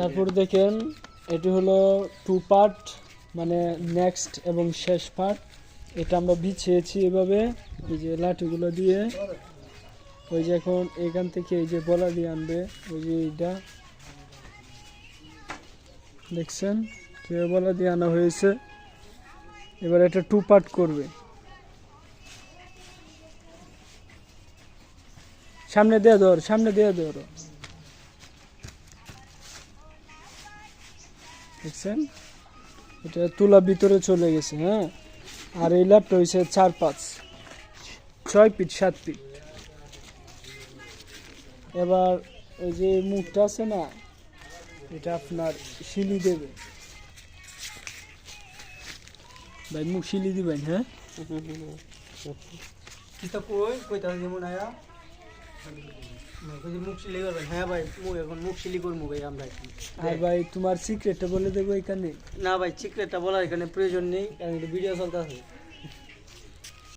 তারপর দেখেন, এটি হলো টু পার্ট মানে নেক্সট এবং শেষ পার্ট এটা আমরা বিছিয়েছি এভাবে, এই যে লাঠিগুলো দিয়ে। ওই যে এখন এখান থেকে এই যে বলা দিয়ে আনবে, ওই যে এইটা। দেখছেন? কীভাবে বলা দিয়ে আনা হয়েছে? এবার এটা টু পার্ট করবে। সামনে দিয়ে ধর, সামনে দিয়ে ধর। দেখছেন? এটা তুলা ভিতরে চলে গেছে হ্যাঁ? আর এই ল্যাপটা হয়েছে চার পাঁচ, ছয় পিট সাত পিট এবার ওই যে মুখটা আছে না, এটা আপনার শিলি দেবে। ভাই, মুখ শিলি দিবেন হ্যাঁ? কই? কইতা যেমন আয়া কই মুখ সিলি করবেন হ্যাঁ ভাই এখন মুখ সিলি করব ভাই আমরা। আর ভাই তোমার সিক্রেটটা বলে দেবো এখানে। না ভাই সিক্রেটটা বলার এখানে প্রয়োজন নেই কারণ ভিডিও চলতেছে।